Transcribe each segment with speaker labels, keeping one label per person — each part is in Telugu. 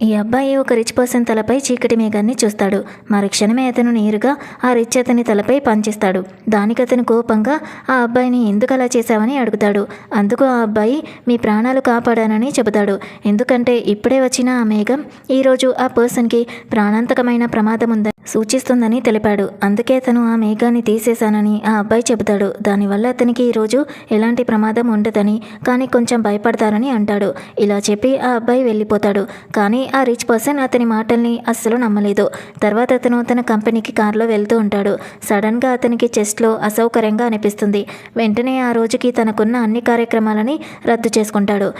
Speaker 1: ఈ అబ్బాయి ఒక రిచ్ పర్సన్ తలపై చీకటి మేఘాన్ని చూస్తాడు. మరి క్షణమే అతను నేరుగా ఆ రిచ్ అతని తలపై పంచిస్తాడు. దానికి అతను కోపంగా ఆ అబ్బాయిని ఎందుకు అలా చేశావని అడుగుతాడు. అందుకు ఆ అబ్బాయి మీ ప్రాణాలు కాపాడానని చెబుతాడు. ఎందుకంటే ఇప్పుడే వచ్చిన ఆ మేఘం ఈరోజు ఆ పర్సన్కి ప్రాణాంతకమైన ప్రమాదం ఉందని సూచిస్తుందని తెలిపాడు. అందుకే అతను ఆ మేఘాన్ని తీసేశానని ఆ అబ్బాయి చెబుతాడు. దానివల్ల అతనికి ఈరోజు ఎలాంటి ప్రమాదం ఉండదని కానీ కొంచెం భయపడతారని అంటాడు. ఇలా చెప్పి ఆ అబ్బాయి వెళ్ళిపోతాడు. కానీ ఆ రిచ్ పర్సన్ అతని మాటల్ని అస్సలు నమ్మలేదు. తర్వాత అతను తన కంపెనీకి కారులో వెళ్తూ ఉంటాడు. సడన్గా అతనికి చెస్ట్లో అసౌకర్యంగా అనిపిస్తుంది. వెంటనే ఆ రోజుకి తనకున్న అన్ని కార్యక్రమాలని రద్దు చేసుకుంటాడు.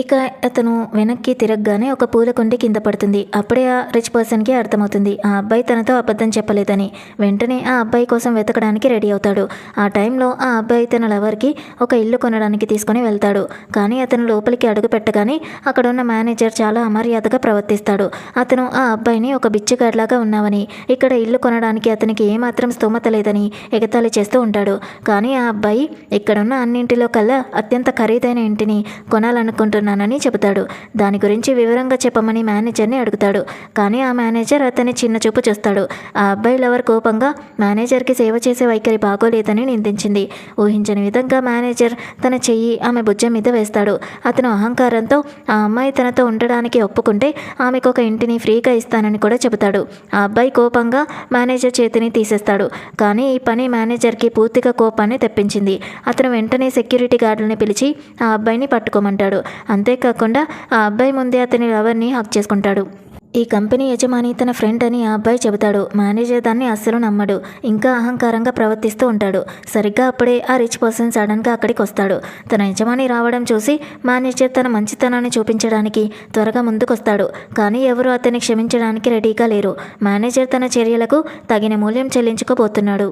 Speaker 1: ఇక అతను వెనక్కి తిరగగానే ఒక పూల కుండి కింద పడుతుంది. అప్పుడే ఆ రిచ్ పర్సన్కి అర్థమవుతుంది. ఆ అబ్బాయి తనతో అబద్ధం చెప్పలేదని. వెంటనే ఆ అబ్బాయి కోసం వెతకడానికి రెడీ అవుతాడు. ఆ టైంలో ఆ అబ్బాయి తన లవర్కి ఒక ఇల్లు కొనడానికి తీసుకొని వెళ్తాడు. కానీ అతను లోపలికి అడుగు పెట్టగానే అక్కడ ఉన్న మేనేజర్ చాలా అమర్యాదగా ప్రవర్తిస్తాడు. అతను ఆ అబ్బాయిని ఒక బిచ్చగాడిలాగా ఉన్నావని ఇక్కడ ఇల్లు కొనడానికి అతనికి ఏమాత్రం స్తోమత లేదని ఎగతాళి చేస్తూ ఉంటాడు. కానీ ఆ అబ్బాయి ఇక్కడున్న అన్నింటిలో కల్లా అత్యంత ఖరీదైన ఇంటిని కొనాలనుకుంటున్నాడు. కొనాలనుకుంటున్నానని చెబుతాడు. దాని గురించి వివరంగా చెప్పమని మేనేజర్ని అడుగుతాడు. కానీ ఆ మేనేజర్ అతని చిన్న చూపు చూస్తాడు. ఆ అబ్బాయి లవర్ కోపంగా మేనేజర్కి సేవ చేసే వైఖరి బాగోలేదని నిందించింది. ఊహించని విధంగా మేనేజర్ తన చెయ్యి ఆమె భుజం మీద వేస్తాడు. అతను అహంకారంతో ఆ అమ్మాయి తనతో ఉండడానికి ఒప్పుకుంటే ఆమెకు ఒక ఇంటిని ఫ్రీగా ఇస్తానని కూడా చెబుతాడు. ఆ అబ్బాయి కోపంగా మేనేజర్ చేతిని తీసేస్తాడు. కానీ ఈ పని మేనేజర్కి పూర్తిగా కోపాన్ని తెప్పించింది. అతను వెంటనే సెక్యూరిటీ గార్డులని పిలిచి ఆ అబ్బాయిని పట్టుకోమంటాడు. అంతేకాకుండా ఆ అబ్బాయి ముందే అతని లవర్ని హక్ చేసుకుంటాడు. ఈ కంపెనీ యజమాని తన ఫ్రెండ్ అని ఆ అబ్బాయి చెబుతాడు. మేనేజర్ దాన్ని అస్సలు నమ్మడు. ఇంకా అహంకారంగా ప్రవర్తిస్తూ ఉంటాడు. సరిగ్గా అప్పుడే ఆ రిచ్ పర్సన్ సడన్గా అక్కడికి వస్తాడు. తన యజమాని రావడం చూసి మేనేజర్ తన మంచితనాన్ని చూపించడానికి త్వరగా ముందుకొస్తాడు. కానీ ఎవరు అతన్ని క్షమించడానికి రెడీగా లేరు. మేనేజర్ తన చర్యలకు తగిన మూల్యం చెల్లించుకోబోతున్నాడు.